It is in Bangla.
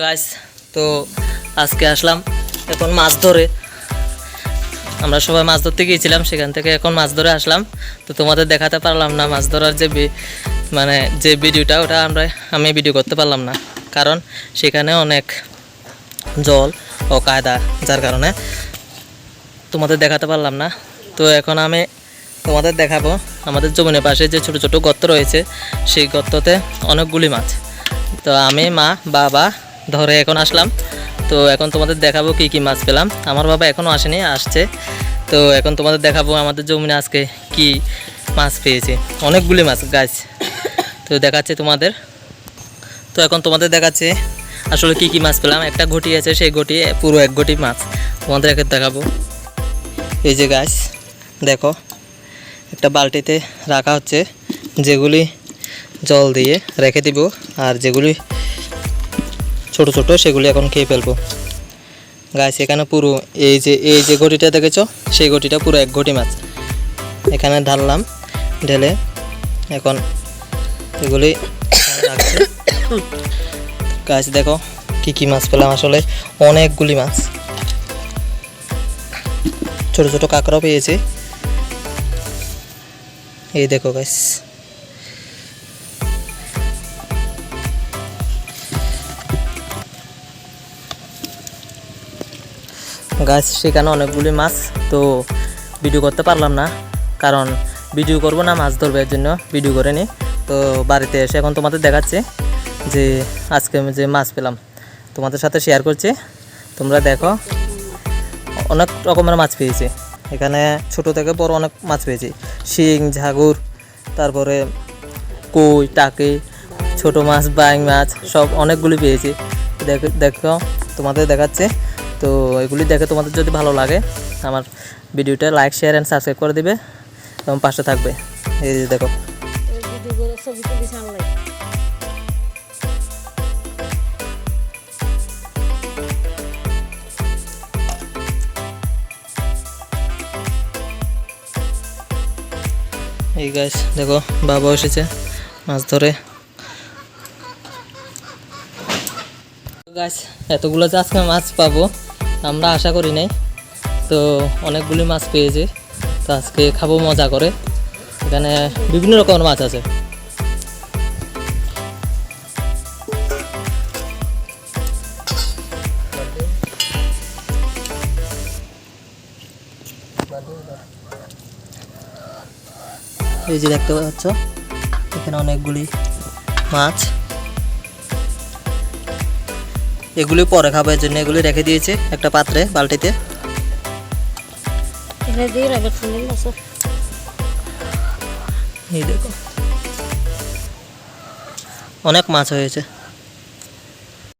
গাছ তো আজকে আসলাম এখন মাছ ধরে। আমরা সবাই মাছ ধরতে গিয়েছিলাম, সেখান থেকে এখন মাছ ধরে আসলাম। তো তোমাদের দেখাতে পারলাম না মাছ ধরার যে মানে যে ভিডিওটা, ওটা আমরা আমি ভিডিও করতে পারলাম না। কারণ সেখানে অনেক জল ও কায়দা, যার কারণে তোমাদের দেখাতে পারলাম না। তো এখন আমি তোমাদের দেখাবো আমাদের জমিনের পাশে যে ছোট ছোট গর্ত রয়েছে, সেই গর্ততে অনেকগুলি মাছ। তো আমি, মা, বাবা ধরে এখন আসলাম। তো এখন তোমাদের দেখাবো কি কি মাছ পেলাম। আমার বাবা এখনও আসেনি, আসছে। তো এখন তোমাদের দেখাবো আমাদের জমিনে আজকে কি মাছ পেয়েছি। অনেকগুলি মাছ, গাছ। তো দেখাচ্ছে তোমাদের। তো এখন তোমাদের দেখাচ্ছে আসলে কি কি মাছ পেলাম। একটা ঘটি আছে, সেই ঘটি, পুরো এক ঘটি মাছ। তোমাদের এখন দেখাবো। এই যে গাছ, দেখো। একটা বালতিতে রাখা হচ্ছে, যেগুলি জল দিয়ে রেখে দিব। আর যেগুলি ছোট ছোট, সেগুলি এখন খেয়ে ফেলব। গাছ এখানে পুরো এই যে এই যে ঘটিটা দেখেছ? সেই ঘটিটা পুরো এক ঘটি মাছ। এখানে ঢাললাম, ঢেলে এখন এগুলি গাছ দেখো কি কি মাছ পেলাম আসলে। অনেকগুলি মাছ। ছোট ছোট কাঁকড়াও পেয়েছি। এই দেখো গাছ গাছ, সেখানে অনেকগুলি মাছ, তো ভিডিও করতে পারলাম না। কারণ ভিডিও করব না, মাছ ধরবে এর জন্য ভিডিও করে নি। তো বাড়িতে এসে এখন তোমাদের দেখাচ্ছি যে আজকে আমি যে মাছ পেলাম। তোমাদের সাথে শেয়ার করছি। তোমরা দেখো, অনেক রকমের মাছ পেয়েছি। এখানে ছোট থেকে বড় অনেক মাছ পেয়েছি। শিং, ঝাগুর, তারপরে কই, টাকি, ছোট মাছ, বাইং মাছ, সব অনেকগুলি পেয়েছি। দেখো দেখো, তোমাদের দেখাচ্ছে। তো এগুলি দেখে তোমাদের যদি ভালো লাগে, আমার ভিডিওটা লাইক শেয়ার অ্যান্ড সাবস্ক্রাইব করে দিবে এবং পাশে থাকবে। এই যে দেখো। এই গাছ দেখো, বাবা এসেছে মাছ ধরে। গাছ এতগুলো আজকে মাছ পাবো আমরা আশা করি নাই। তো অনেকগুলি মাছ পেয়েছি। তো আজকে খাব মজা করে। এখানে বিভিন্ন রকমের মাছ আছে। এই যে দেখতে পাচ্ছ, এখানে অনেকগুলি মাছ। এগুলি পরে খাবার জন্য এগুলি রেখে দিয়েছে একটা পাত্রে বালতিতে। এই দেখো। অনেক মাছ হয়েছে।